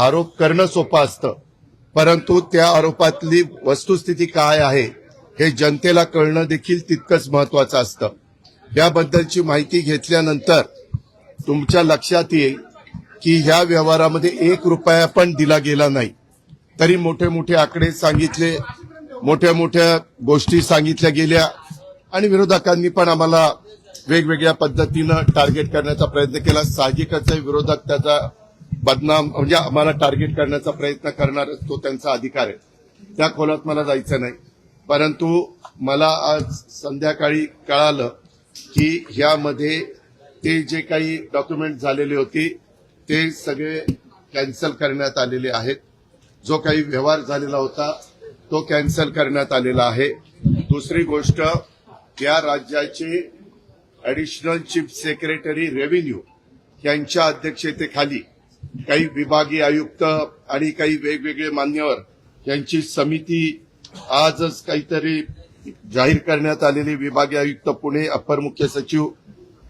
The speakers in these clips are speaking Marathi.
आरोप करणं सोपं असतं. परंतु त्या आरोपातली वस्तुस्थिती काय आहे हे जनतेला कळणं देखील तितकंच महत्वाचं असतं. याबद्दलची माहिती घेतल्यानंतर तुमच्या लक्षात येईल की ह्या व्यवहारामध्ये एक रुपया पण दिला गेला नाही. तरी मोठे मोठे आकडे सांगितले मोठ्या मोठ्या गोष्टी सांगितल्या गेल्या आणि विरोधकांनी पण आम्हाला वेगवेगळ्या पद्धतीनं टार्गेट करण्याचा प्रयत्न केला. साहजिकच विरोधक त्याचा बदनाम म्हणजे आम्हाला टार्गेट करण्याचा प्रयत्न करणार तो त्यांचा अधिकार आहे. त्या खोलात मला जायचं नाही. परंतु मला आज संध्याकाळी कळालं की ह्यामध्ये ते जे काही डॉक्युमेंट झालेले होते ते सगळे कॅन्सल करण्यात आलेले आहेत. जो काही व्यवहार झालेला होता तो कॅन्सल करण्यात आलेला आहे. दुसरी गोष्ट या राज्याचे ॲडिशनल चीफ सेक्रेटरी रेव्हेन्यू यांच्या अध्यक्षतेखाली काही विभागीय आयुक्त आणि काही वेगवेगळे मान्यवर यांची समिती आजच काहीतरी जाहीर करण्यात आलेली विभागीय आयुक्त पुणे अपर मुख्य सचिव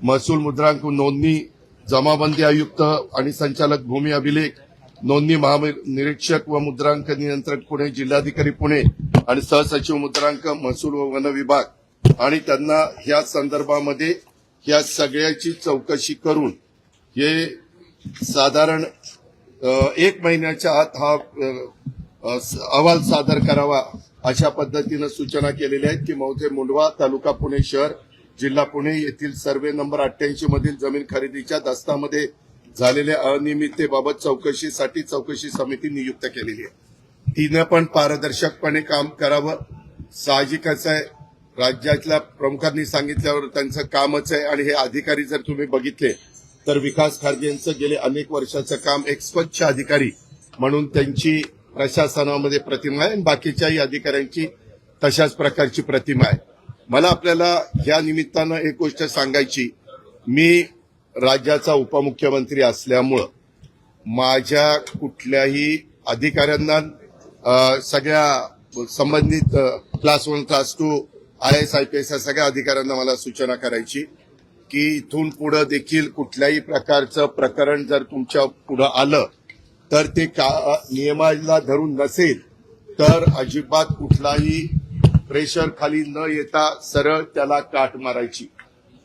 महसूल मुद्रांक नोंदणी जमाबंदी आयुक्त आणि संचालक भूमी अभिलेख नोंदणी महानिरीक्षक व मुद्रांक नियंत्रक पुणे जिल्हाधिकारी पुणे आणि सहसचिव मुद्रांक महसूल व वन विभाग. आणि त्यांना ह्या संदर्भामध्ये या सगळ्याची चौकशी करून हे साधारण एक महिन्याच्या आत हा अहवाल सादर करावा अशा पद्धतीनं सूचना केलेल्या आहेत की मौजे मुंडवा तालुका पुणे शहर जिल्हा पुणे येथील सर्वे नंबर अठ्ठ्याऐंशी मधील जमीन खरेदीच्या दस्तामध्ये झालेल्या अनियमिततेबाबत चौकशीसाठी चौकशी समिती नियुक्त केलेली आहे. तिनं पण पारदर्शकपणे काम करावं. साहजिकच आहे. राज्यातल्या प्रमुखांनी सांगितल्यावर त्यांचं कामच आहे आणि हे अधिकारी जर तुम्ही बघितले तर विकास खारगेंचं गेले अनेक वर्षाचं काम एक स्वच्छ अधिकारी म्हणून त्यांची प्रशासनामध्ये प्रतिमा आहे आणि बाकीच्याही अधिकाऱ्यांची तशाच प्रकारची प्रतिमा आहे. मला आपल्याला या निमित्तानं एक गोष्ट सांगायची. मी राज्याचा उपमुख्यमंत्री असल्यामुळं माझ्या कुठल्याही अधिकाऱ्यांना सगळ्या संबंधित class one class two I S I P S या सगळ्या अधिकाऱ्यांना मला सूचना करायची. की इथून पुढे देखील कुठल्याही प्रकारचं प्रकरण जर तुमच्यापुढे आलं तर ते का नियमाला धरून नसेल तर अजिबात कुठलाही प्रेशर खाली न येता सरळ त्याला काट मारायची.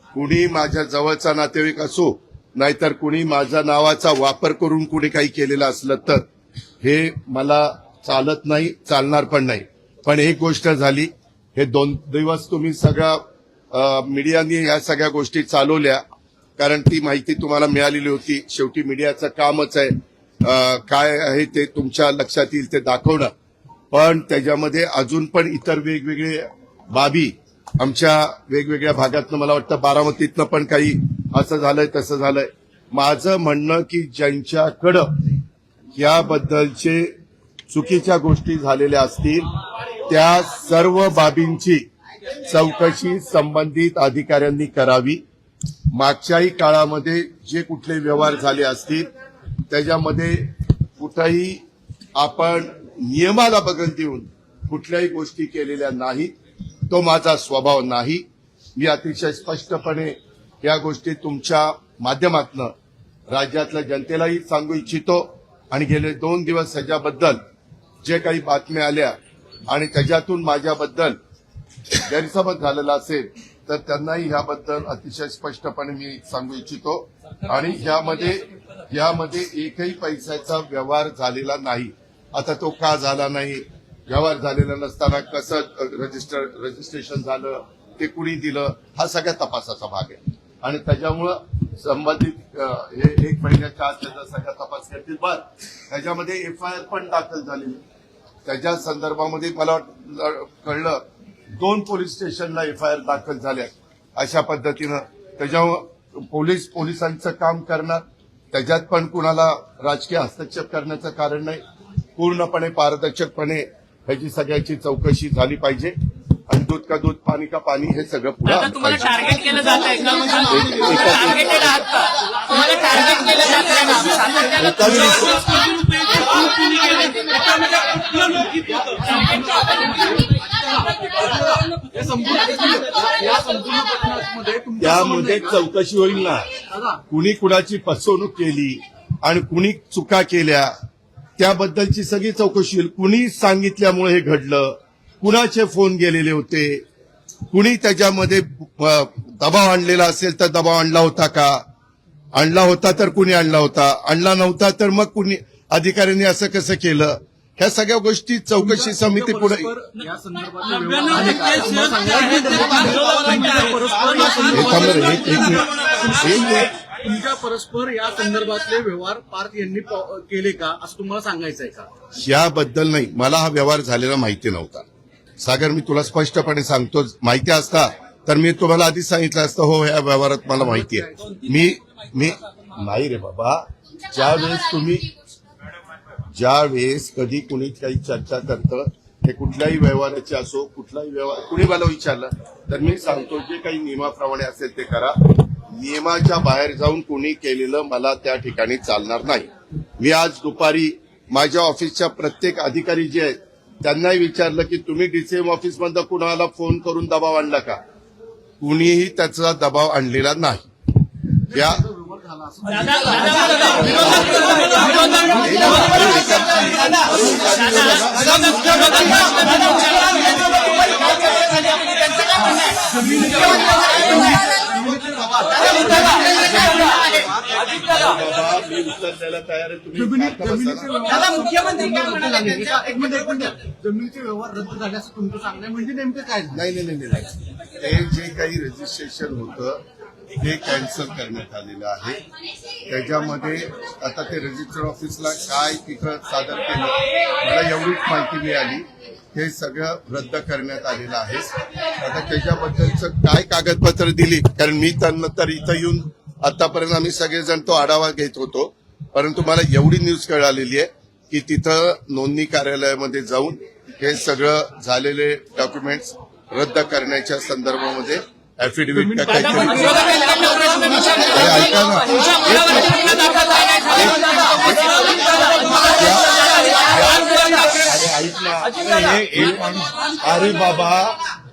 कुणी माझ्या जवळचा नातेवाईक असो नाहीतर कुणी माझ्या नावाचा वापर करून कुणी काही केलेलं असलं तर हे मला चालत नाही चालणार पण नाही. पण एक गोष्ट झाली हे दोन दिवस तुम्ही सगळ्या मीडियाने ह्या सगळ्या गोष्टी चालवल्या. कारण ती माहिती तुम्हाला मिळालेली होती. शेवटी मीडियाचं कामच आहे. काय आहे ते तुमच्या लक्षात येईल ते दाखवणं. पण त्याच्यामध्ये अजून पण इतर वेगवेगळे बाबी आमच्या वेगवेगळ्या भागातनं मला वाटतं बारामतीतनं पण काही असं झालंय तसं झालंय. माझं म्हणणं की ज्यांच्याकडं याबद्दलचे चुकीच्या गोष्टी झालेल्या असतील त्या सर्व बाबींची चौकशी संबंधित अधिकाऱ्यांनी करावी. मागच्याही काळामध्ये जे कुठले व्यवहार झाले असतील त्याच्यामध्ये कुठंही आपण नियमाला बगल देऊन कुठल्याही गोष्टी केलेल्या नाहीत तो माझा स्वभाव नाही. मी अतिशय स्पष्टपणे या गोष्टी तुमच्या माध्यमातनं राज्यातल्या जनतेलाही सांगू इच्छितो आणि गेले दोन दिवस त्याच्याबद्दल जे काही बातम्या आल्या आणि त्याच्यातून माझ्याबद्दल गैरसमज झालेला असेल तर त्यांनाही ह्याबद्दल अतिशय स्पष्टपणे मी सांगू इच्छितो. आणि ह्यामध्ये यामध्ये एकही पैशाचा व्यवहार झालेला नाही. आता तो का झाला नाही? व्यवहार झालेला नसताना कसं रजिस्टर रजिस्ट्रेशन झालं? ते कुणी दिलं? हा सगळ्या तपासाचा भाग आहे. आणि त्याच्यामुळं संबंधित हे एक महिन्याच्या आत त्याचा सगळ्या तपास करतील. बर त्याच्यामध्ये एफ आय आर पण दाखल झालेली. त्याच्या संदर्भामध्ये मला कळलं दोन पोलीस स्टेशनला एफ आय आर दाखल झाल्या अशा पद्धतीनं त्याच्यावर पोलीस पोलिसांचं काम करणार. त्याच्यात पण कुणाला राजकीय हस्तक्षेप करण्याचं कारण नाही. पूर्णपणे पारदर्शकपणे ह्याची सगळ्याची चौकशी झाली पाहिजे. आणि दूध का दूध पाणी का पाणी हे सगळं पुढे. टार्गेट त्यामध्ये चौकशी होईल ना? कुणी कुणाची फसवणूक केली आणि कुणी चुका केल्या त्याबद्दलची सगळी चौकशी होईल. कुणी सांगितल्यामुळे हे घडलं? कुणाचे फोन गेलेले होते? कुणी त्याच्यामध्ये दबाव आणलेला असेल तर दबाव आणला होता का? आणला होता तर कुणी आणला होता? आणला नव्हता तर मग कुणी अधिकाऱ्यांनी असं कसं केलं? ह्या सगळ्या गोष्टी चौकशी समिती पुढे. तुमच्या परस्पर या संदर्भातले व्यवहार पार्थ यांनी केले का? असं तुम्हाला सांगायचं आहे का? याबद्दल नाही. मला हा व्यवहार झालेला माहिती नव्हता. सागर मी तुला स्पष्टपणे सांगतो. माहिती असता तर मी तुम्हाला आधीच सांगितलं असतं हो या व्यवहारात मला माहिती आहे. मी मी नाही रे बाबा. ज्या वेळेस तुम्ही ज्या वेळेस कधी कुणी काही चर्चा करतं ते कुठल्याही व्यवहाराचे असो कुठलाही व्यवहार कुणी मला विचारलं तर मी सांगतो जे काही नियमाप्रमाणे असेल ते करा नियमाच्या बाहेर जाऊन कुणी केलेलं मला त्या ठिकाणी चालणार नाही मी आज दुपारी माझ्या ऑफिसच्या प्रत्येक अधिकारी जे आहेत त्यांनाही विचारलं की तुम्ही डीसीएम ऑफिसमधनं कुणाला फोन करून दबाव आणला का कुणीही त्याचा दबाव आणलेला नाही या द्यायला तयार आहे तुम्ही जमिनी- बसा जमिनीचे ना. व्यवहार दादा, मुख्यमंत्री काय म्हणाले. त्यांच्या- एका- मिनिट एक मिनिट जमिनीचे व्यवहार रद्द झाले असं तुमचं सांगणं आहे. म्हणजे नेमकं काय झालं? नाही नाही नाही नाही. ते जे काही रजिस्ट्रेशन होतं ते कॅन्सल करण्यात आलेलं आहे. त्याच्यामध्ये आता ते रजिस्टर ऑफिसला काय तिथं सादर केलं मला एवढीच माहिती मिळाली. हे सगळं रद्द करण्यात आलेलं आहे. आता त्याच्याबद्दलचं काय कागदपत्र दिली? कारण मी त्यानंतर इथं येऊन आतापर्यंत आम्ही सगळेजण तो आढावा घेत होतो. परंतु मला एवढी न्यूज कळालेली आहे की तिथं नोंदणी कार्यालयामध्ये जाऊन हे सगळं झालेले डॉक्युमेंट्स रद्द करण्याच्या संदर्भामध्ये ऐका ना. एक माणूस अरे बाबा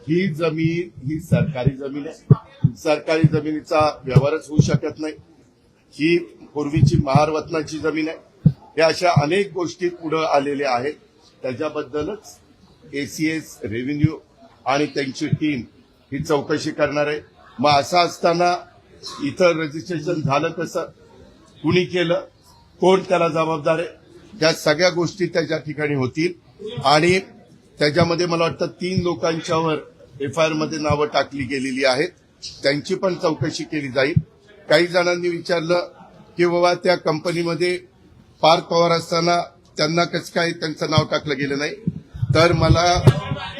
ही जमीन ही सरकारी जमीन आहे. सरकारी जमिनीचा व्यवहारच होऊ शकत नाही. ही पूर्वीची महारवतनाची जमीन आहे. या अशा अनेक गोष्टी पुढे आलेल्या आहेत. त्याच्याबद्दलच एसीएस रेव्हेन्यू आणि त्यांची टीम ही चौकशी करणार आहे. मग असं असताना इथं रजिस्ट्रेशन झालं कसं कुणी केलं? कोण त्याला जबाबदार आहे? त्या सगळ्या गोष्टी त्याच्या ठिकाणी होतील. आणि त्याच्यामध्ये मला वाटतं तीन लोकांच्यावर एफ आयमध्ये नावं टाकली गेलेली आहेत. त्यांची पण चौकशी केली जाईल. काही जणांनी विचारलं की बाबा त्या कंपनीमध्ये पार्थ पवार असताना त्यांना कसं काय त्यांचं नाव टाकलं गेलं नाही तर मला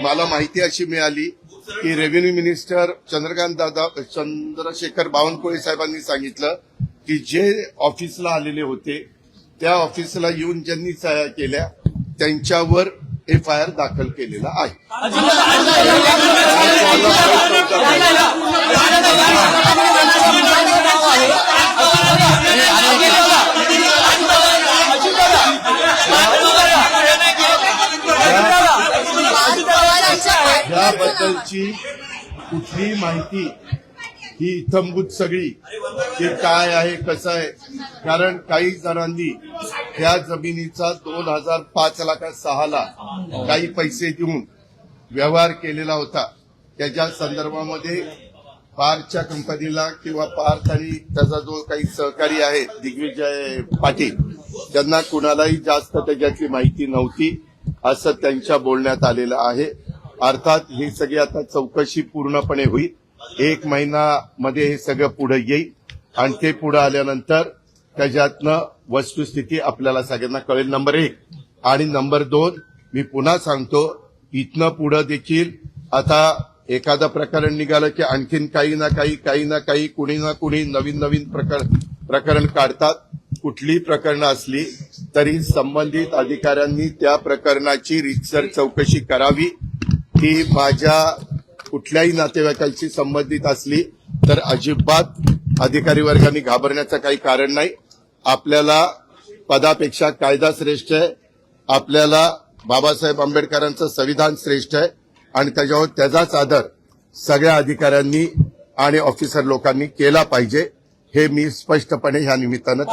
मला माहिती अशी मिळाली की रेव्हेन्यू मिनिस्टर चंद्रकांत दादा चंद्रशेखर बावनकुळे साहेबांनी सांगितलं की जे ऑफिसला आलेले होते त्या ऑफिसला येऊन ज्यांनी सह्या केल्या त्यांच्यावर एफ आय आर दाखल केलेला आहे कुठलीही माहिती ही इथंभूत सगळी की काय आहे कसं आहे? कारण काही जणांनी त्या जमिनीचा दोन हजार पाच लाखा सहाला काही पैसे देऊन व्यवहार केलेला होता. त्याच्या संदर्भामध्ये पारच्या कंपनीला किंवा पार्थ आणि त्याचा जो काही सहकारी आहे दिग्विजय पाटील त्यांना कुणालाही जास्त त्याच्यातली माहिती नव्हती असं त्यांच्या बोलण्यात आलेलं आहे. अर्थात ही सगळी आता चौकशी पूर्णपणे होईल. एक महिनामध्ये हे सगळं पुढे येईल. आणि ते पुढे आल्यानंतर त्याच्यातनं वस्तुस्थिती आपल्याला सगळ्यांना कळेल. नंबर एक. आणि नंबर दोन मी पुन्हा सांगतो इथनं पुढं देखील आता एखादं प्रकरण निघालं की आणखीन काही ना काही काही ना काही कुणी ना कुणी नवीन नवीन प्रकरण प्रकरण काढतात. कुठली प्रकरणं असली तरी संबंधित अधिकाऱ्यांनी त्या प्रकरणाची रितसर चौकशी करावी. ती माझ्या कुठल्याही नातेवाईकांशी संबंधित असली तर अजिबात अधिकारी वर्गाने घाबरण्याचं काही कारण नाही. आपल्याला पदापेक्षा कायदा श्रेष्ठ आहे. आपल्याला बाबासाहेब आंबेडकरांचं संविधान श्रेष्ठ आहे. आणि त्याच्यावर त्याचाच आदर सगळ्या अधिकाऱ्यांनी आणि ऑफिसर लोकांनी केला पाहिजे हे मी स्पष्टपणे ह्या निमित्तानं